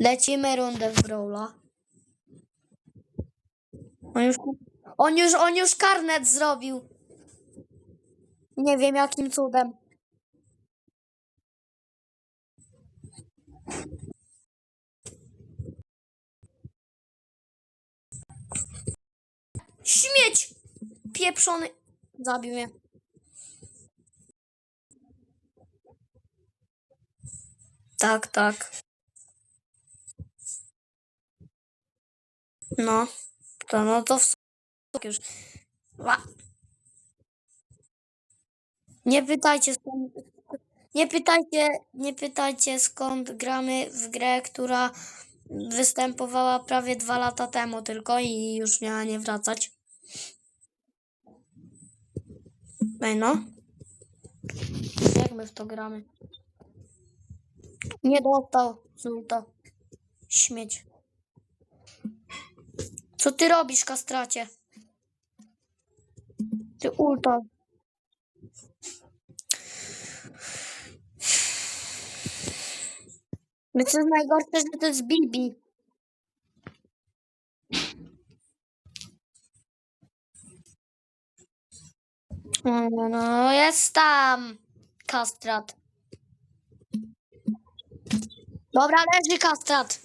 Lecimy rundę w Brawla. On już, on już, on już karnet zrobił. Nie wiem jakim cudem. Śmieć! Pieprzony. Zabił mnie. Tak, tak. No. To no to w już. Nie pytajcie skąd. Nie pytajcie, nie pytajcie skąd gramy w grę, która występowała prawie dwa lata temu tylko i już miała nie wracać. Ej no. Jak my w to gramy? Nie dostał żółto. Śmieć. Co ty robisz, kastracie? Ty ulta. No co jest najgorsze, że to jest Bibi. No, no, no, jest tam. Kastrat. Dobra, leży kastrat.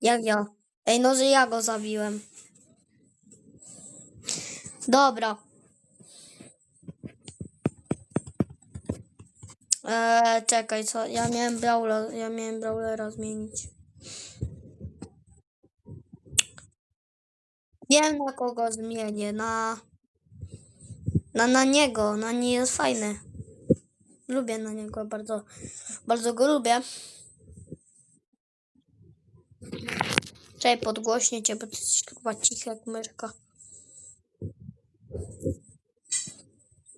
Jak ja? Ej, no, że ja go zabiłem. Dobra. Eee, czekaj, co? Ja miałem Brawler, ja miałem Brawlera zmienić. Wiem na kogo zmienię, na... Na, na niego, na nie jest fajny. Lubię na niego bardzo, bardzo go lubię. Czekaj, podgłośnie cię, bo ty jesteś chyba cichy jak myszka.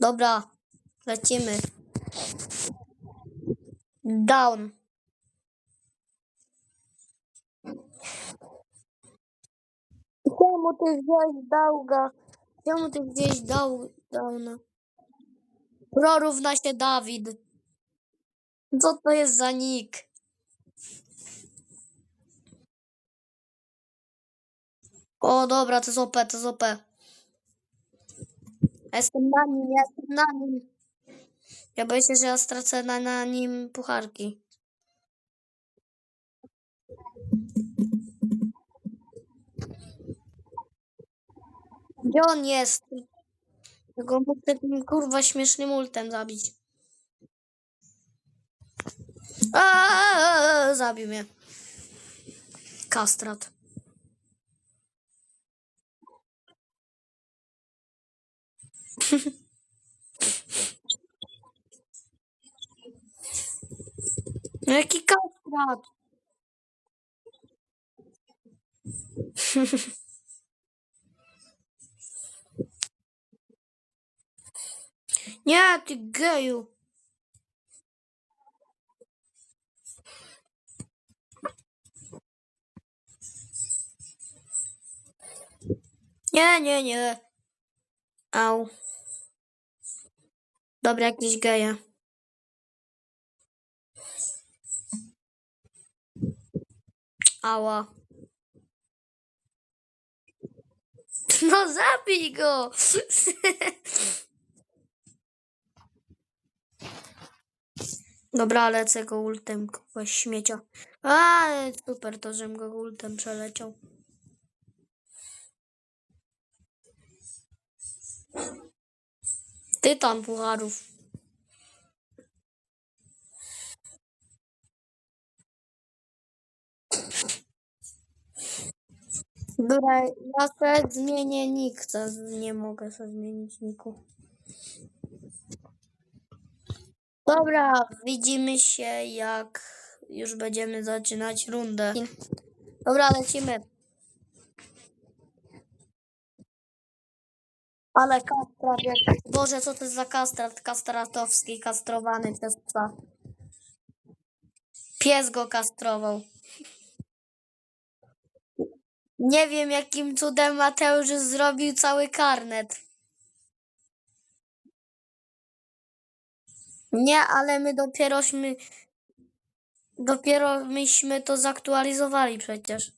Dobra, lecimy. Down. Czemu ty wziąłeś Dauga? Czemu ty wziąłeś Dał, Downa? Pro równa się Dawid. Co to jest za nick? O, dobra, to jest OP, to jest OP. Jestem na nim, jestem na nim. Ja boję się, że ja stracę na, na nim pucharki. Gdzie on jest? Go muszę tym kurwa śmiesznym ultem zabić. Aaaa, zabił mnie. Kastrat. No Jaki kastrat? Nie, ty geju. Nie, nie, nie. Au. Dobra, jakieś geje. Ała. No zabij go! Dobra, lecę go ultem, kogoś śmiecia. A, super to, żem go ultem przeleciał. Tytan pucharów. Dobra, ja sobie zmienię nick, co nie mogę sobie zmienić niku. Dobra, widzimy się jak już będziemy zaczynać rundę. Dobra, lecimy. Ale kastrat, jak... Boże, co to jest za kastrat? Kastratowski, kastrowany przez psa. Pies go kastrował. Nie wiem, jakim cudem Mateusz zrobił cały karnet. Nie, ale my dopierośmy Dopiero myśmy to zaktualizowali przecież.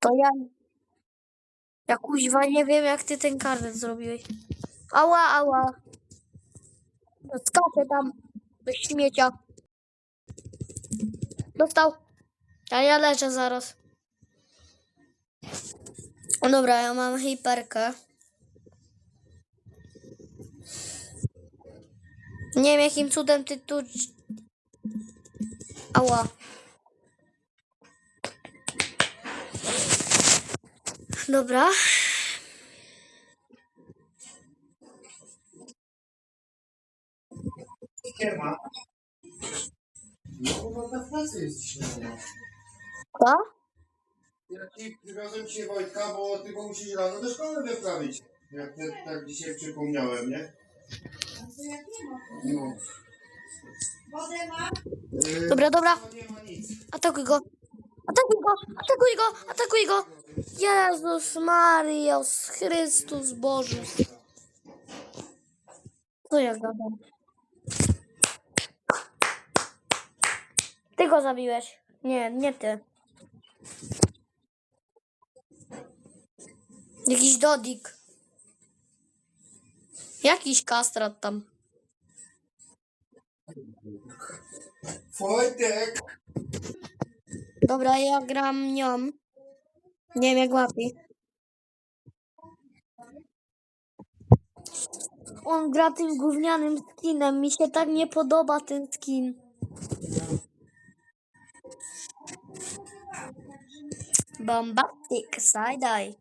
To ja... Ja kuźwa nie wiem jak ty ten karnet zrobiłeś. Ała, ała. Skaczę tam do śmiecia. Dostał. A ja leżę zaraz. O dobra, ja mam hiperkę. Nie wiem jakim cudem ty tu... Ała. Dobra. Siema. No, no na pracy jest śniadanie. Co? Ja ci przywiozłem dzisiaj Wojtka, bo ty go musisz rano do szkoły wyprawić. Jak te, tak dzisiaj przypomniałem, nie? No. Wodę ma? Yy, Dobra, dobra. no nie ma nic. Atakuj go. Atakuj go. Atakuj go. Atakuj go. Jezus Marios Chrystus Bożus. Co ja gadam? Ty go zabiłeś. Nie, nie ty. Jakiś Dodik. Jakiś kastrat tam. Wojtek! Dobra, ja gram nią. Nie wiem jak łapi. On gra tym gównianym skinem. Mi się tak nie podoba ten skin. Bombastic side-eye.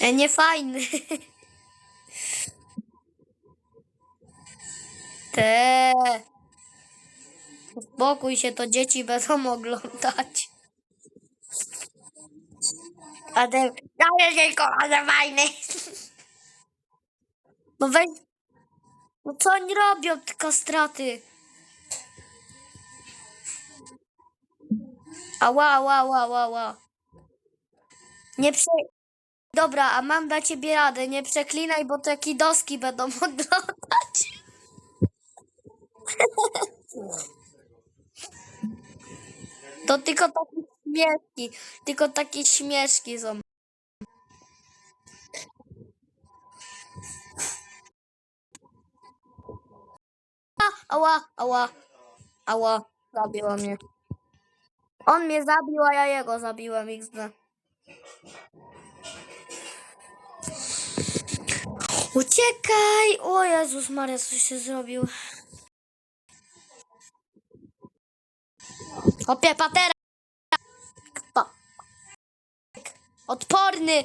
E, nie fajny. Te. Uspokój się, to dzieci będą oglądać. A ten, ja nie kocham, fajny. No weź. No co oni robią, te kastraty? Ała, ała, ała, ała, ała. Nie prze... Dobra, a mam dla ciebie radę, nie przeklinaj, bo te kidoski będą oglądać. To tylko takie śmieszki, tylko takie śmieszki są. Ała, ała, ała, zabiła mnie. On mnie zabił, a ja jego zabiłem, XD. Uciekaj! O Jezus Maria, coś się zrobił. Opie, patera! Pa. Odporny!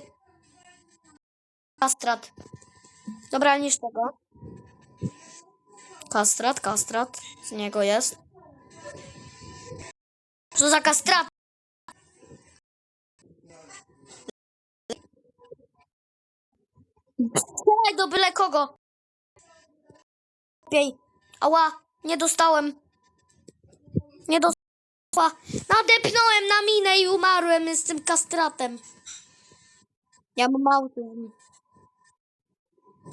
Kastrat. Dobra, niż tego. Kastrat, kastrat. Z niego jest. Co za kastrat? Strzelaj do byle kogo. Lepiej. Ała, nie dostałem. Nie dostałem. Nadepnąłem na minę i umarłem z tym kastratem. Ja mam autyzm.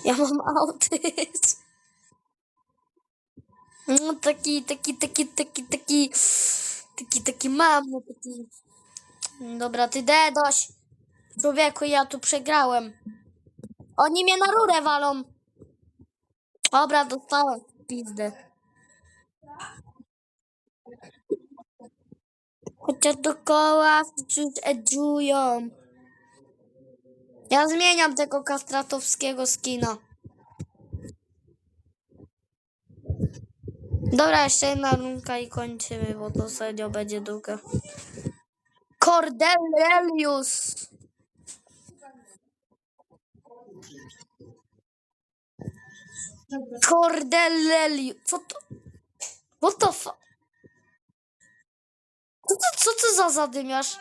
Ja mam autyzm. No taki, taki, taki, taki, taki, taki, taki mam, no taki. Dobra, ty dedoś. Człowieku, ja tu przegrałem. Oni mnie na rurę walą. Dobra, dostałem pizdę. Chociaż dokoła wciąż edżują. Ja zmieniam tego kastratowskiego skina. Dobra, jeszcze jedna rundka i kończymy, bo to serio będzie długa. Cordelius. Cordelius. Co to? What the fuck? Co to, co to za zadymiarz?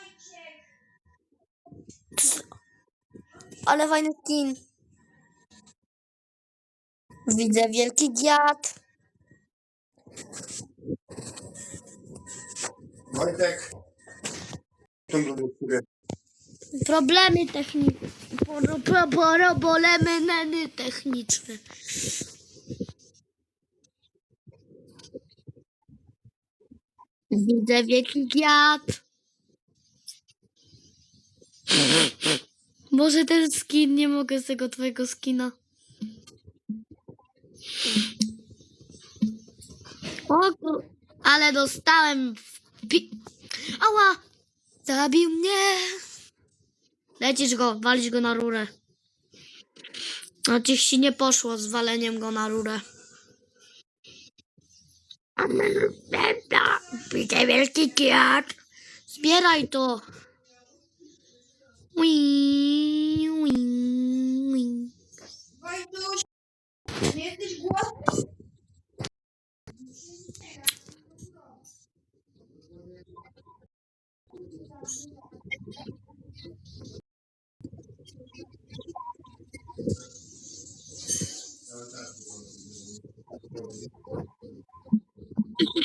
Ale fajny skin. Widzę wielki giat. Wojtek! Problemy techniczne. poro, poro, problemy neny techniczne. Widzę wielki kwiat. Może ten skin, nie mogę z tego twojego skina. O, kur- ale dostałem w pi... Ała! Zabił mnie! Lecisz go, walisz go na rurę. A ciś ci nie poszło z waleniem go na rurę. Widzę wielki kwiat. Zbieraj to. Ui, ui, ui. Wojtuś, nie jesteś głodny?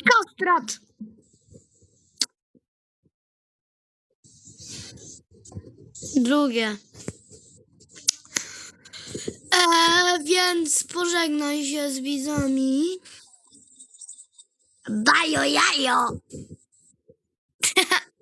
Kastrat. Drugie. E, więc pożegnaj się z widzami. Bajo jajo.